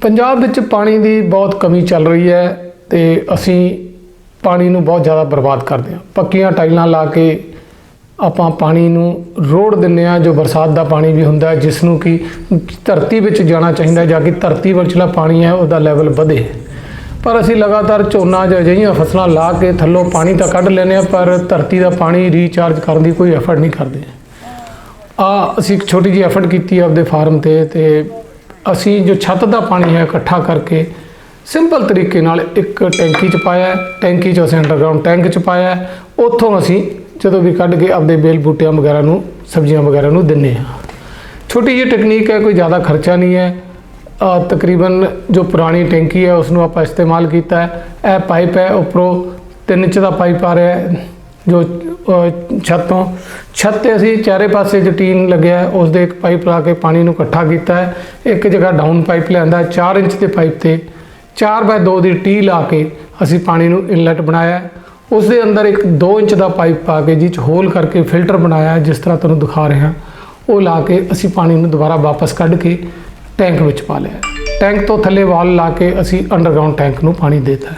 ਪੰਜਾਬ ਵਿੱਚ ਪਾਣੀ ਦੀ ਬਹੁਤ ਕਮੀ ਚੱਲ ਰਹੀ ਹੈ ਤੇ ਅਸੀਂ ਪਾਣੀ ਨੂੰ ਬਹੁਤ ਜ਼ਿਆਦਾ ਬਰਬਾਦ ਕਰਦੇ ਹਾਂ। ਪੱਕੀਆਂ ਟਾਈਲਾਂ ਲਾ ਕੇ ਆਪਾਂ ਪਾਣੀ ਨੂੰ ਰੋੜ ਦਿੰਨੇ ਆ ਜੋ ਬਰਸਾਤ ਦਾ ਪਾਣੀ ਵੀ ਹੁੰਦਾ ਹੈ ਜਿਸ ਨੂੰ ਕਿ ਧਰਤੀ ਵਿੱਚ ਜਾਣਾ ਚਾਹੀਦਾ ਜਾਂ ਕਿ ਕੇ ਧਰਤੀ ਵਿਚਲਾ ਪਾਣੀ ਹੈ, ਉਹਦਾ ਲੈਵਲ ਵਧੇ। ਪਰ ਅਸੀਂ ਲਗਾਤਾਰ ਝੋਨਾ ਜਾਂ ਅਜਿਹੀਆਂ ਫਸਲਾਂ ਲਾ ਕੇ ਥੱਲੋਂ ਪਾਣੀ ਤਾਂ ਕੱਢ ਲੈਂਦੇ ਆ ਪਰ ਧਰਤੀ ਦਾ ਪਾਣੀ ਰੀਚਾਰਜ ਕਰਨ ਦੀ ਕੋਈ ਐਫਰਟ ਨਹੀਂ ਕਰਦੇ। ਆ, ਅਸੀਂ ਇੱਕ ਛੋਟੀ ਜਿਹੀ ਐਫਰਟ ਕੀਤੀ ਆਪਦੇ ਫਾਰਮ ਤੇ ਤੇ ਅਸੀਂ ਜੋ ਛੱਤ ਦਾ ਪਾਣੀ ਹੈ ਇਕੱਠਾ ਕਰਕੇ ਸਿੰਪਲ ਤਰੀਕੇ ਨਾਲ ਇੱਕ ਟੈਂਕੀ ਚ ਪਾਇਆ ਟੈਂਕੀ ਚ ਅਸੀਂ ਅੰਡਰਗਰਾਉਂਡ ਟੈਂਕ ਚ ਪਾਇਆ ਉੱਥੋਂ ਅਸੀਂ ਜਦੋਂ ਵੀ ਕੱਢ ਕੇ ਆਪਦੇ ਬੇਲ ਬੂਟਿਆਂ ਵਗੈਰਾ ਨੂੰ, ਸਬਜ਼ੀਆਂ ਵਗੈਰਾ ਨੂੰ ਦਿੰਨੇ ਆ ਛੋਟੀ ਜਿਹੀ ਟੈਕਨੀਕ ਹੈ, ਕੋਈ ਜ਼ਿਆਦਾ ਖਰਚਾ ਨਹੀਂ ਹੈ। ਤਕਰੀਬਨ ਜੋ ਪੁਰਾਣੀ ਟੈਂਕੀ ਹੈ ਉਸ ਨੂੰ ਆਪਾਂ ਇਸਤੇਮਾਲ ਕੀਤਾ ਹੈ। ਇਹ ਪਾਈਪ ਹੈ, ਉੱਪਰੋਂ 3 ਇੰਚ ਦਾ ਪਾਈਪ ਆ ਰਿਹਾ ਹੈ। ਜੋ ਛੱਤ ਤੋਂ। ਛੱਤ ਤੇ ਅਸੀਂ ਚਾਰੇ ਪਾਸੇ ਜੋ ਟੀਨ ਲੱਗਿਆ ਹੈ। ਉਸ ਦੇ ਇੱਕ ਪਾਈਪ ਲਾ ਕੇ ਪਾਣੀ ਨੂੰ ਇਕੱਠਾ ਕੀਤਾ ਹੈ। ਇੱਕ ਜਗ੍ਹਾ ਡਾਊਨ ਪਾਈਪ ਲਿਆਂਦਾ ਹੈ। 4 ਇੰਚ ਦੇ ਪਾਈਪ ਤੇ 4 ਬਾਏ 2 ਦੀ ਟੀ ਲਾ ਕੇ ਅਸੀਂ ਪਾਣੀ ਨੂੰ ਇਨਲੈਟ ਬਣਾਇਆ ਉਸ ਦੇ ਅੰਦਰ ਇੱਕ 2 ਇੰਚ ਦਾ ਪਾਈਪ ਪਾ ਕੇ, ਜਿਹ 'ਚ ਹੋਲ ਕਰਕੇ ਫਿਲਟਰ ਬਣਾਇਆ ਜਿਸ ਤਰ੍ਹਾਂ ਤੁਹਾਨੂੰ ਦਿਖਾ ਰਿਹਾ ਉਹ ਲਾ ਕੇ ਅਸੀਂ ਪਾਣੀ ਨੂੰ ਦੁਬਾਰਾ ਵਾਪਸ ਕੱਢ ਕੇ ਟੈਂਕ ਵਿੱਚ ਪਾ ਲਿਆ ਟੈਂਕ ਤੋਂ ਥੱਲੇ ਵਾਲ ਲਾ ਕੇ ਅਸੀਂ ਅੰਡਰਗਰਾਉਂਡ ਟੈਂਕ ਨੂੰ ਪਾਣੀ ਦੇਤਾ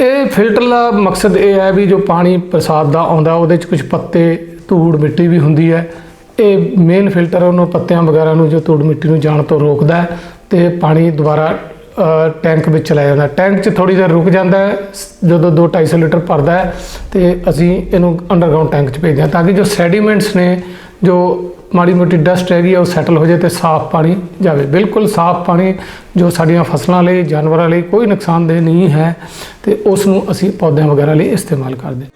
ਇਹ ਫਿਲਟਰ ਦਾ ਮਕਸਦ ਇਹ ਹੈ ਵੀ ਜੋ ਪਾਣੀ ਬਰਸਾਤ ਦਾ ਆਉਂਦਾ, ਉਹਦੇ 'ਚ ਕੁਝ ਪੱਤੇ, ਧੂੜ ਮਿੱਟੀ ਵੀ ਹੁੰਦੀ ਹੈ। ਇਹ ਮੇਨ ਫਿਲਟਰ ਉਹਨੂੰ ਪੱਤਿਆਂ ਵਗੈਰਾ ਨੂੰ ਜੋ ਧੂੜ ਮਿੱਟੀ ਨੂੰ ਜਾਣ ਤੋਂ ਰੋਕਦਾ ਹੈ ਤੇ ਪਾਣੀ ਦੁਬਾਰਾ ਟੈਂਕ ਵਿੱਚ ਚਲਾ ਜਾਂਦਾ ਟੈਂਕ 'ਚ ਥੋੜੀ ਦੇਰ ਰੁਕ ਜਾਂਦਾ ਹੈ, ਸ- ਜਦੋਂ 2-250 ਲੀਟਰ ਭਰਦਾ ਹੈ ਤੇ ਅਸੀਂ ਇਹਨੂੰ ਅੰਡਰਗਰਾਉਂਡ ਟੈਂਕ 'ਚ ਭੇਜਦੇ ਹਾਂ ਤਾਂ ਕਿ ਜੋ ਸੈਡੀਮੈਂਟਸ ਨੇ ਜੋ ਮਾੜੀ ਮੋਟੀ ਡਸਟ ਹੈਗੀ ਆ, ਉਹ ਸੈਟਲ ਹੋ ਜਾਏ ਤੇ ਸਾਫ਼ ਪਾਣੀ ਜਾਵੇ। ਬਿਲਕੁਲ ਸਾਫ਼ ਪਾਣੀ ਜੋ ਸਾਡੀਆਂ ਫਸਲਾਂ ਲਈ, ਜਾਨਵਰਾਂ ਲਈ ਕੋਈ ਨੁਕਸਾਨਦੇਹ ਨਹੀਂ ਹੈ ਤੇ ਉਸ ਨੂੰ ਅਸੀਂ ਪੌਦਿਆਂ ਵਗੈਰਾ ਲਈ ਇਸਤੇਮਾਲ ਕਰਦੇ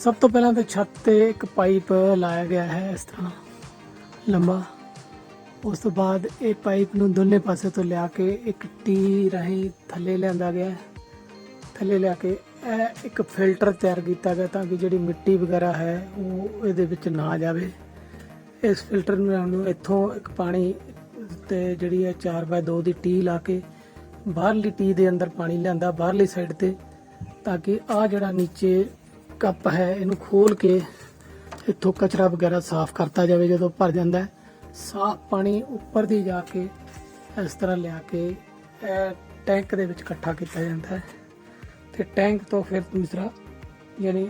ਸਭ ਤੋਂ ਪਹਿਲਾਂ ਤਾਂ ਛੱਤ ਤੇ ਇੱਕ ਪਾਈਪ ਲਾਇਆ ਗਿਆ ਹੈ ਇਸ ਤਰ੍ਹਾਂ ਲੰਬਾ। ਉਸ ਤੋਂ ਬਾਅਦ ਇਹ ਪਾਈਪ ਨੂੰ ਦੋਨੇ ਪਾਸੇ ਤੋਂ ਲਿਆ ਕੇ ਇੱਕ ਟੀ ਰਾਹੀਂ ਥੱਲੇ ਲਿਆਂਦਾ ਗਿਆ ਥੱਲੇ ਲਿਆ ਕੇ ਇਹ ਇੱਕ ਫਿਲਟਰ ਤਿਆਰ ਕੀਤਾ ਗਿਆ ਤਾਂ ਕਿ ਜਿਹੜੀ ਮਿੱਟੀ ਵਗੈਰਾ ਹੈ, ਉਹ ਇਹਦੇ ਵਿੱਚ ਨਾ ਜਾਵੇ। ਇਸ ਫਿਲਟਰ ਨੂੰ ਇੱਥੋਂ ਇੱਕ ਪਾਣੀ ਤੇ ਜਿਹੜੀ ਹੈ 4x2 ਦੀ ਟੀ ਲਾ ਕੇ ਬਾਹਰਲੀ ਟੀ ਦੇ ਅੰਦਰ ਪਾਣੀ ਲਿਆਂਦਾ, ਬਾਹਰਲੀ ਸਾਈਡ ਤੇ, ਤਾਂ ਕਿ ਆ ਜਿਹੜਾ ਨੀਚੇ ਕੱਪ ਹੈ, ਇਹਨੂੰ ਖੋਲ ਕੇ ਇੱਥੋਂ ਕਚਰਾ ਵਗੈਰਾ ਸਾਫ਼ ਕਰਤਾ ਜਾਵੇ ਜਦੋਂ ਭਰ ਜਾਂਦਾ ਸਾਫ਼ ਪਾਣੀ ਉੱਪਰ ਦੀ ਜਾ ਕੇ ਇਸ ਤਰ੍ਹਾਂ ਲਿਆ ਕੇ ਇਹ ਟੈਂਕ ਦੇ ਵਿੱਚ ਇਕੱਠਾ ਕੀਤਾ ਜਾਂਦਾ ਹੈ। ਤੇ ਟੈਂਕ ਤੋਂ ਫਿਰ ਦੂਸਰਾ, ਯਾਨੀ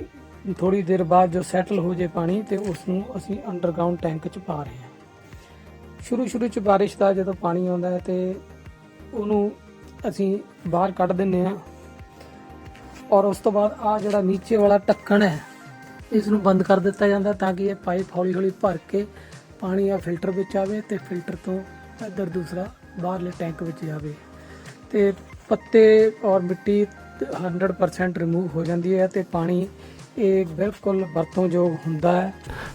ਥੋੜੀ ਦੇਰ ਬਾਅਦ ਜੋ ਸੈਟਲ ਹੋ ਜੇ ਪਾਣੀ ਤੇ ਉਸ ਨੂੰ ਅਸੀਂ ਅੰਡਰਗਰਾਉਂਡ ਟੈਂਕ 'ਚ ਪਾ ਰਹੇ ਹਾਂ। ਸ਼ੁਰੂ ਸ਼ੁਰੂ 'ਚ ਬਾਰਿਸ਼ ਦਾ ਜਦੋਂ ਪਾਣੀ ਆਉਂਦਾ ਹੈ ਤੇ ਉਹਨੂੰ ਅਸੀਂ ਬਾਹਰ ਕੱਢ ਦਿੰਨੇ ਆ ਔਰ ਉਸ ਤੋਂ ਬਾਅਦ ਆ ਜਿਹੜਾ ਨੀਚੇ ਵਾਲਾ ਢੱਕਣ ਹੈ ਇਸ ਨੂੰ ਬੰਦ ਕਰ ਦਿੱਤਾ ਜਾਂਦਾ ਤਾਂ ਕਿ ਇਹ ਪਾਈਪ ਹੌਲੀ ਹੌਲੀ ਭਰ ਕੇ ਪਾਣੀ ਆ ਫਿਲਟਰ ਵਿੱਚ ਆਵੇ ਤੇ ਫਿਲਟਰ ਤੋਂ ਇੱਧਰ ਦੂਸਰਾ ਬਾਹਰਲੇ ਟੈਂਕ ਵਿੱਚ ਜਾਵੇ। ਤੇ ਪੱਤੇ ਔਰ ਮਿੱਟੀ 100% ਰਿਮੂਵ ਹੋ ਜਾਂਦੀ ਹੈ ਤੇ ਪਾਣੀ ਇਹ ਬਿਲਕੁਲ ਵਰਤੋਂਯੋਗ ਹੁੰਦਾ ਹੈ।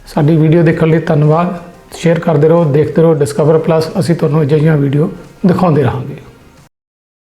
ਸਾਡੀ ਵੀਡੀਓ ਦੇਖਣ ਲਈ ਧੰਨਵਾਦ। ਸ਼ੇਅਰ ਕਰਦੇ ਰਹੋ, ਦੇਖਦੇ ਰਹੋ ਡਿਸਕਵਰ ਪਲੱਸ ਅਸੀਂ ਤੁਹਾਨੂੰ ਅਜਿਹੀਆਂ ਵੀਡੀਓ ਦਿਖਾਉਂਦੇ ਰਹਾਂਗੇ।